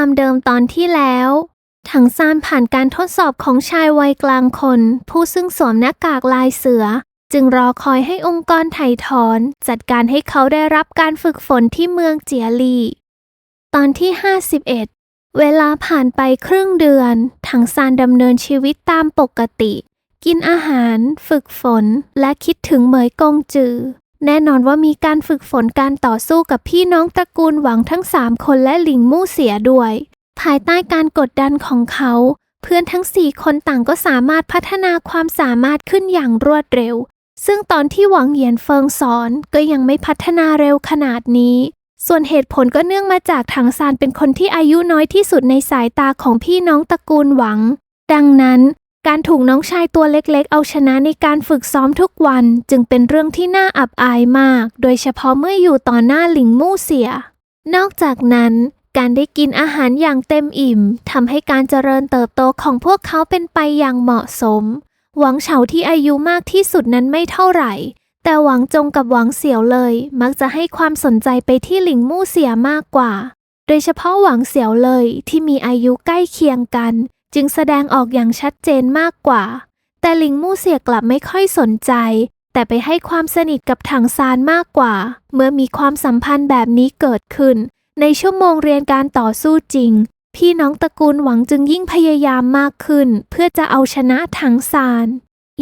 ความเดิมตอนที่แล้วถังซานผ่านการทดสอบของชายวัยกลางคน ผู้ซึ่งสวมหน้ากากลายเสือ จึงรอคอยให้องค์กรไถ่ถอน จัดการให้เขาได้รับการฝึกฝนที่เมืองเจียลี ตอนที่ 51 เวลาผ่านไปครึ่งเดือน ถังซานดำเนินชีวิตตามปกติ กินอาหาร ฝึกฝน และคิดถึงเหมยกงจือ แน่นอนว่ามีการฝึกฝนการต่อสู้กับพี่น้องตระกูลหวังทั้งสามคนและหลิงมู่เสียด้วย ภายใต้การกดดันของเขา เพื่อนทั้งสี่คนต่างก็สามารถพัฒนาความสามารถขึ้นอย่างรวดเร็ว ซึ่งตอนที่หวังเหยียนเฟิงสอนก็ยังไม่พัฒนาเร็วขนาดนี้ ส่วนเหตุผลก็เนื่องมาจากถังซานเป็นคนที่อายุน้อยที่สุดในสายตาของพี่น้องตระกูลหวัง ดังนั้น การถูกน้องชายตัวเล็กๆ เอาชนะในการฝึกซ้อมทุกวันจึงเป็นเรื่องที่น่าอับอายมาก โดยเฉพาะเมื่ออยู่ต่อหน้าหลิงมู่เสีย นอกจากนั้น การได้กินอาหารอย่างเต็มอิ่มทำให้การเจริญเติบโตของพวกเขาเป็นไปอย่างเหมาะสม หวังเฉาที่อายุมากที่สุดนั้นไม่เท่าไหร่ แต่หวังจงกับหวังเสี่ยวเลย มักจะให้ความสนใจไปที่หลิงมู่เสียมากกว่า โดยเฉพาะหวังเสี่ยวเลยที่มีอายุใกล้เคียงกัน จึงแสดงออกอย่างชัดเจนมากกว่า แต่หลิงมู่เสียกลับไม่ค่อยสนใจ แต่ไปให้ความสนิทกับถังซานมากกว่า เมื่อมีความสัมพันธ์แบบนี้เกิดขึ้น ในชั่วโมงเรียนการต่อสู้จริง พี่น้องตระกูลหวังจึงยิ่งพยายามมากขึ้น เพื่อจะเอาชนะถังซาน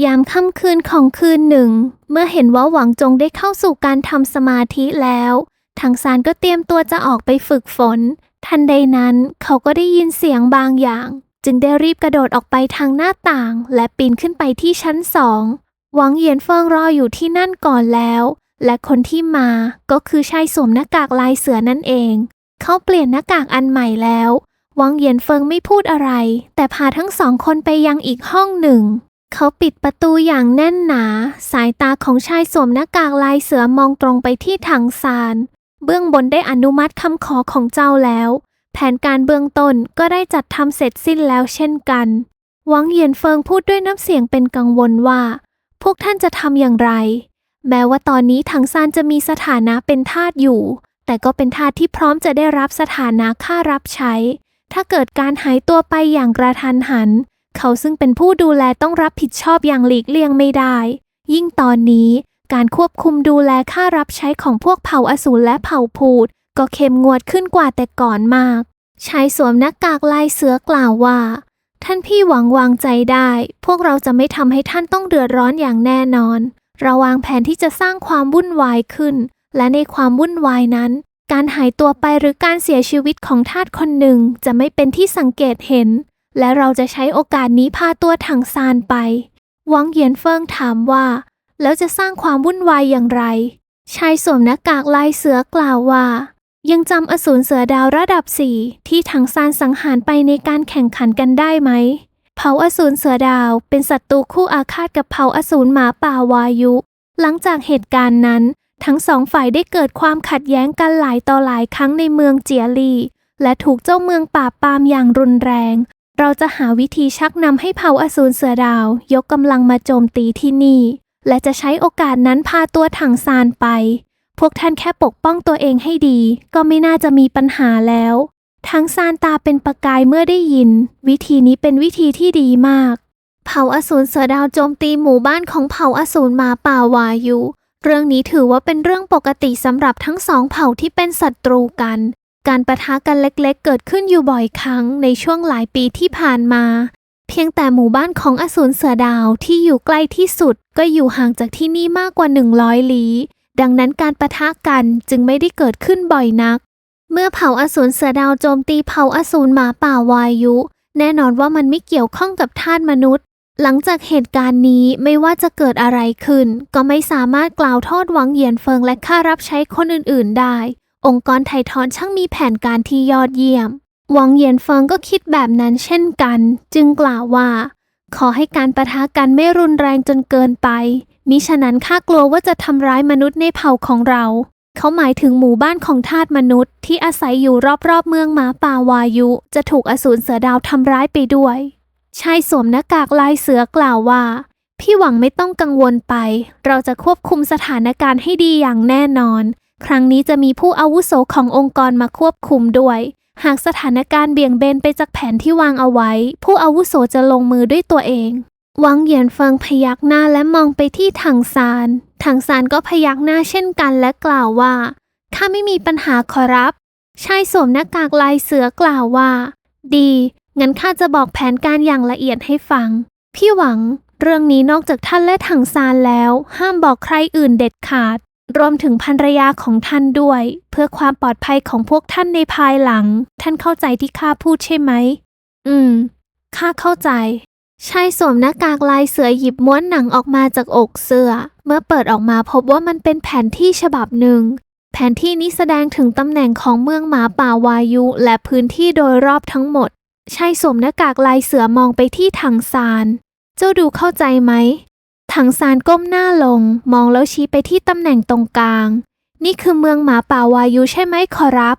ยามค่ำคืนของคืนหนึ่ง เมื่อเห็นว่าหวังจงได้เข้าสู่การทำสมาธิแล้วถังซานก็เตรียมตัวจะออกไปฝึกฝน ทันใดนั้นเขาก็ได้ยินเสียงบางอย่าง จึงได้รีบกระโดดออกไปทางหน้าต่าง และปีนขึ้นไปที่ชั้นสองหวังเหยียนเฟิงรออยู่ที่นั่นก่อนแล้ว และคนที่มาก็คือชายสวมหน้ากากลายเสือนั่นเอง เขาเปลี่ยนหน้ากากอันใหม่แล้วหวังเหยียนเฟิงไม่พูดอะไร แต่พาทั้งสองคนไปยังอีกห้องหนึ่ง เขาปิดประตูอย่างแน่นหนา สายตาของชายสวมหน้ากากลายเสือมองตรงไปที่ถังซานเบื้องบนได้อนุมัติคำขอของเจ้าแล้ว แผนการเบื้องต้นก็ได้จัดทำเสร็จสิ้นแล้วเช่นกันหวังเหยียนเฟิงพูดด้วยน้ำเสียงเป็นกังวลว่า พวกท่านจะทำอย่างไร แม้ว่าตอนนี้ถังซานจะมีสถานะเป็นทาสอยู่ แต่ก็เป็นทาสที่พร้อมจะได้รับสถานะค่ารับใช้ ถ้าเกิดการหายตัวไปอย่างกระทันหัน เขาซึ่งเป็นผู้ดูแลต้องรับผิดชอบอย่างหลีกเลี่ยงไม่ได้ ยิ่งตอนนี้การควบคุมดูแลค่ารับใช้ของพวกเผ่าอสูรและเผ่าพูด ก็เข้มงวดขึ้นกว่าแต่ก่อนมาก ชายสวมหน้ากากลายเสือกล่าวว่า ท่านพี่หวังวางใจได้ พวกเราจะไม่ทำให้ท่านต้องเดือดร้อนอย่างแน่นอน เราวางแผนที่จะสร้างความวุ่นวายขึ้น และในความวุ่นวายนั้น การหายตัวไปหรือการเสียชีวิตของทาสคนหนึ่งจะไม่เป็นที่สังเกตเห็น และเราจะใช้โอกาสนี้พาตัวถังซานไปวังเหยียนเฟิงถามว่า แล้วจะสร้างความวุ่นวายอย่างไรชายสวมหน้ากากลายเสือกล่าวว่า ยังจำอสูรเสือดาวระดับสี่ที่ถังซานสังหารไปในการแข่งขันกันได้ไหม เผ่าอสูรเสือดาวเป็นศัตรูคู่อาฆาตกับเผ่าอสูรหมาป่าวายุ หลังจากเหตุการณ์นั้น ทั้งสองฝ่ายได้เกิดความขัดแย้งกันหลายต่อหลายครั้งในเมืองเจียลีและถูกเจ้าเมืองปราบปรามอย่างรุนแรง เราจะหาวิธีชักนำให้เผ่าอสูรเสือดาว ยกกำลังมาโจมตีที่นี่ และจะใช้โอกาสนั้นพาตัวถังซานไป พวกท่านแค่ปกป้องตัวเองให้ดี ก็ไม่น่าจะมีปัญหาแล้ว ทั้งซานตาเป็นประกายเมื่อได้ยิน วิธีนี้เป็นวิธีที่ดีมาก เผ่าอสูรเสือดาวโจมตีหมู่บ้านของเผ่าอสูรหมาป่าวายุ เรื่องนี้ถือว่าเป็นเรื่องปกติสำหรับทั้งสองเผ่าที่เป็นศัตรูกัน การประทะกันเล็กๆ เกิดขึ้นอยู่บ่อยครั้งในช่วงหลายปีที่ผ่านมาเพียงแต่หมู่บ้านของอสูรเสือดาวที่อยู่ใกล้ที่สุดก็อยู่ห่างจากที่นี่มากกว่า 100 ลี้ ดังนั้นการประทะกันจึงไม่ได้เกิดขึ้นบ่อยนัก เมื่อเผ่าอสูรเสือดาวโจมตีเผ่าอสูรหมาป่าวายุ แน่นอนว่ามันไม่เกี่ยวข้องกับทาสมนุษย์ หลังจากเหตุการณ์นี้ไม่ว่าจะเกิดอะไรขึ้น ก็ไม่สามารถกล่าวโทษหวังเหยียนเฟิงและข้ารับใช้คนอื่น ๆ ได้ องค์กรไททอนช่างมีแผนการที่ยอดเยี่ยม หวังเหยียนเฟิงก็คิดแบบนั้นเช่นกัน จึงกล่าวว่า ขอให้การประทะกันไม่รุนแรงจนเกินไป มิฉะนั้นข้ากลัวว่าจะทำร้ายมนุษย์ในเผ่าของเรา เขาหมายถึงหมู่บ้านของทาสมนุษย์ที่อาศัยอยู่รอบๆเมืองหมาป่าวายุ จะถูกอสูรเสือดาวทำร้ายไปด้วยชายสวมหน้ากากลายเสือกล่าวว่า พี่หวังไม่ต้องกังวลไป เราจะควบคุมสถานการณ์ให้ดีอย่างแน่นอน ครั้งนี้จะมีผู้อาวุโสขององค์กรมาควบคุมด้วย หากสถานการณ์เบี่ยงเบนไปจากแผนที่วางเอาไว้ ผู้อาวุโสจะลงมือด้วยตัวเอง วังเหยียนเฟิงพยักหน้าและมองไปที่ถังซานถังซานก็พยักหน้าเช่นกันและกล่าวว่า ข้าไม่มีปัญหาขอรับ ชายสวมหน้ากากลายเสือกล่าวว่า ดี งั้นข้าจะบอกแผนการอย่างละเอียดให้ฟัง พี่หวัง เรื่องนี้นอกจากท่านและถังซานแล้ว ห้ามบอกใครอื่นเด็ดขาด รวมถึงภรรยาของท่านด้วย เพื่อความปลอดภัยของพวกท่านในภายหลัง ท่านเข้าใจที่ข้าพูดใช่ไหม อืม ข้าเข้าใจ ชายสวมหน้ากากลายเสือหยิบม้วนหนังออกมาจากอกเสื้อเมื่อเปิดออกมาพบว่ามันเป็นแผนที่ฉบับหนึ่ง แผนที่นี้แสดงถึงตำแหน่งของเมืองหมาป่าวายุ และพื้นที่โดยรอบทั้งหมดชายสวมหน้ากากลายเสือมองไปที่ถังซาน เจ้าดูเข้าใจไหม ถังซานก้มหน้าลง มองแล้วชี้ไปที่ตำแหน่งตรงกลาง นี่คือเมืองหมาป่าวายุใช่ไหมขอรับ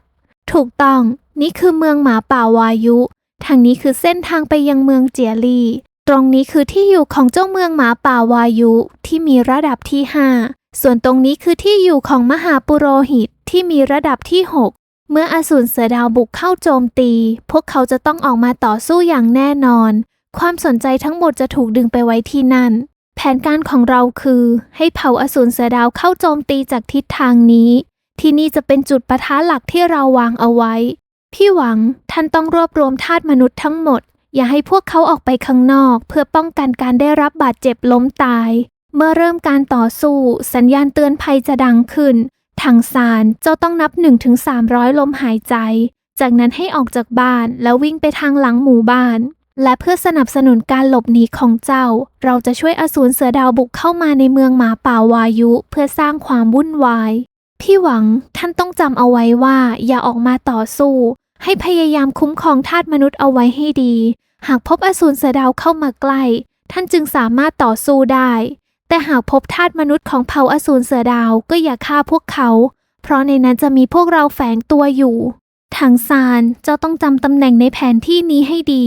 ถูกต้อง นี่คือเมืองหมาป่าวายุ ทางนี้คือเส้นทางไปยังเมืองเจียลี ตรงนี้คือที่อยู่ของเจ้าเมืองหมาป่าวายุที่มีระดับที่ 5 ส่วนตรงนี้คือที่อยู่ของมหาปุโรหิตที่มีระดับที่ 6 เมื่ออสูรเสือดาวบุกเข้าโจมตี พวกเขาจะต้องออกมาต่อสู้อย่างแน่นอน ความสนใจทั้งหมดจะถูกดึงไปไว้ที่นั่น แผนการของเราคือ ให้เผาอสูรเสือดาวเข้าโจมตีจากทิศทางนี้ ที่นี่จะเป็นจุดปะทะหลักที่เราวางเอาไว้ พี่หวังท่านต้องรวบรวมทาสมนุษย์ทั้งหมด อย่าให้พวกเขาออกไปข้างนอก เพื่อป้องกันการได้รับบาดเจ็บล้มตาย เมื่อเริ่มการต่อสู้ สัญญาณเตือนภัยจะดังขึ้น ทางซานเจ้าต้องนับ 1-300 ลมหายใจ จากนั้นให้ออกจากบ้านแล้ววิ่งไปทางหลังหมู่บ้าน และเพื่อสนับสนุนการหลบหนีของเจ้า เราจะช่วยอสูรเสือดาวบุกเข้ามาในเมืองหมาป่าวายุ เพื่อสร้างความวุ่นวาย พี่หวังท่านต้องจำเอาไว้ว่าอย่าออกมาต่อสู้ ให้พยายามคุ้มครองทาสมนุษย์เอาไว้ให้ดี หากพบอสูรเสือดาวเข้ามาใกล้ ท่านจึงสามารถต่อสู้ได้ แต่หากพบทาสมนุษย์ของเผ่าอสูรเสือดาวก็อย่าฆ่าพวกเขา เพราะในนั้นจะมีพวกเราแฝงตัวอยู่ทางซานเจ้าต้องจำตำแหน่งในแผนที่นี้ให้ดี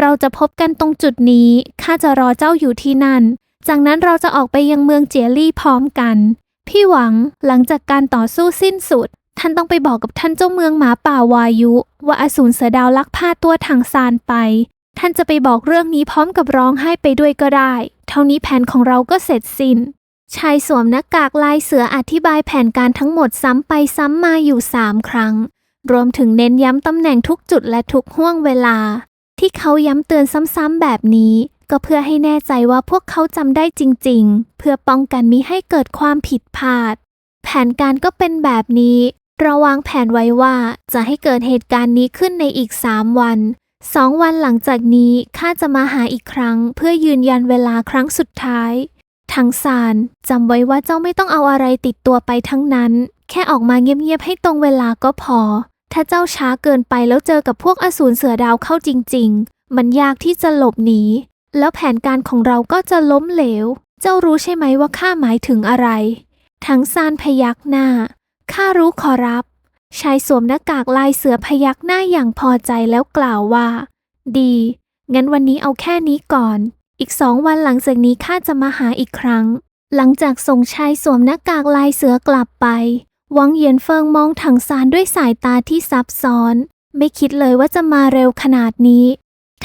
เราจะพบกันตรงจุดนี้ข้าจะรอเจ้าอยู่ที่นั่น จากนั้นเราจะออกไปยังเมืองเจียลี่พร้อมกัน พี่หวังหลังจากการต่อสู้สิ้นสุด ท่านต้องไปบอกกับท่านเจ้าเมืองหมาป่าวายุ ว่าอสูรเสือดาวลักพาตัวทางซานไป ท่านจะไปบอกเรื่องนี้พร้อมกับร้องไห้ไปด้วยก็ได้ เท่านี้แผนของเราก็เสร็จสิ้นชายสวมหน้ากากลายเสืออธิบายแผนการทั้งหมดซ้ำไปซ้ำมาอยู่สามครั้ง รวมถึงเน้นย้ำตำแหน่งทุกจุดและทุกห่วงเวลา ที่เขาย้ำเตือนซ้ำๆแบบนี้ ก็เพื่อให้แน่ใจว่าพวกเขาจำได้จริง ๆ เพื่อป้องกันมิให้เกิดความผิดพลาด แผนการก็เป็นแบบนี้ เราวางแผนไว้ว่าจะให้เกิดเหตุการณ์นี้ขึ้นในอีก 3 วันสองวันหลังจากนี้ข้าจะมาหาอีกครั้ง เพื่อยืนยันเวลาครั้งสุดท้าย ทั้งซานจำไว้ว่าเจ้าไม่ต้องเอาอะไรติดตัวไปทั้งนั้น แค่ออกมาเงียบๆให้ตรงเวลาก็พอ ถ้าเจ้าช้าเกินไปแล้วเจอกับพวกอสูรเสือดาวเข้าจริง ๆ มันยากที่จะหลบหนี แล้วแผนการของเราก็จะล้มเหลว เจ้ารู้ใช่ไหมว่าข้าหมายถึงอะไร ทั้งซานพยักหน้า ข้ารู้ขอรับ ชายสวมหน้ากากลายเสือพยักหน้าอย่างพอใจแล้วกล่าวว่า ดี งั้นวันนี้เอาแค่นี้ก่อน อีกสองวันหลังจากนี้ข้าจะมาหาอีกครั้ง หลังจากส่งชายสวมหน้ากากลายเสือกลับไป วังเหยียนเฟิงมองถังซานด้วยสายตาที่ซับซ้อน ไม่คิดเลยว่าจะมาเร็วขนาดนี้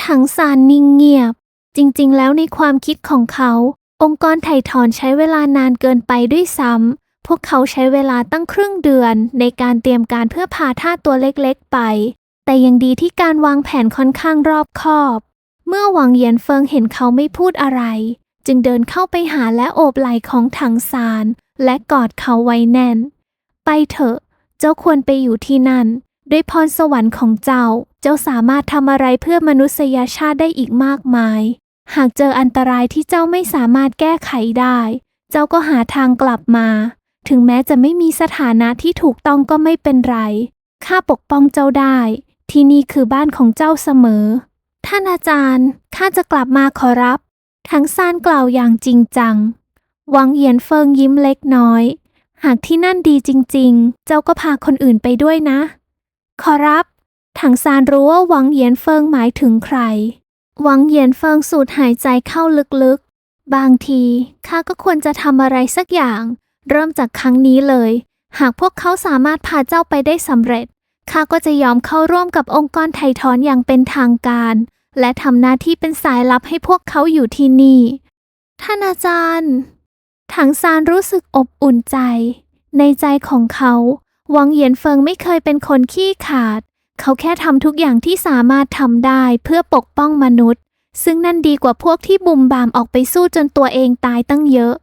ถังซานนิ่งเงียบ จริงๆ แล้วในความคิดของเขา องค์กรไถ่ถอนใช้เวลานานเกินไปด้วยซ้ำ พวกเขาใช้เวลาตั้งครึ่งเดือนในการเตรียมการเพื่อพาท่าตัวเล็กๆไป แต่ยังดีที่การวางแผนค่อนข้างรอบคอบ เมื่อหวังเยียนเฟิงเห็นเขาไม่พูดอะไร จึงเดินเข้าไปหาและโอบไหล่ของถังซาน และกอดเขาไว้แน่น ไปเถอะ เจ้าควรไปอยู่ที่นั่นด้วยพรสวรรค์ของเจ้า เจ้าสามารถทำอะไรเพื่อมนุษยชาติได้อีกมากมาย หากเจออันตรายที่เจ้าไม่สามารถแก้ไขได้ เจ้าก็หาทางกลับมา ถึงแม้จะไม่มีสถานะที่ถูกต้องก็ไม่เป็นไร ข้าปกป้องเจ้าได้ ที่นี่คือบ้านของเจ้าเสมอ ท่านอาจารย์ ข้าจะกลับมาขอรับ ทั้งซานกล่าวอย่างจริงจัง วังเหยียนเฟิงยิ้มเล็กน้อย หากที่นั่นดีจริง ๆ เจ้าก็พาคนอื่นไปด้วยนะ ขอรับ ถังซานรู้ว่าหวังเหยียนเฟิงหมายถึงใคร หวังเหยียนเฟิงสูดหายใจเข้าลึกๆ บางทีข้าก็ควรจะทำอะไรสักอย่าง เริ่มจากครั้งนี้เลย หากพวกเขาสามารถพาเจ้าไปได้สำเร็จข้าก็จะยอมเข้าร่วมกับองค์กรไถ่ถอนอย่างเป็นทางการ และทำหน้าที่เป็นสายลับให้พวกเขาอยู่ที่นี่ ท่านอาจารย์ ถังซานรู้สึกอบอุ่นใจ ในใจของเขา วังเหยียนเฟิงไม่เคยเป็นคนขี้ขาด เขาแค่ทำทุกอย่างที่สามารถทำได้เพื่อปกป้องมนุษย์ ซึ่งนั่นดีกว่าพวกที่บุมบามออกไปสู้จนตัวเองตายตั้งเยอะ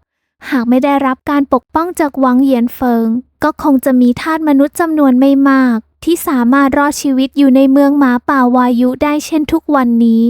หากไม่ได้รับการปกป้องจากวังเหยียนเฟิง ก็คงจะมีทาสมนุษย์จำนวนไม่มาก ที่สามารถรอดชีวิตอยู่ในเมืองหมาป่าวายุได้เช่นทุกวันนี้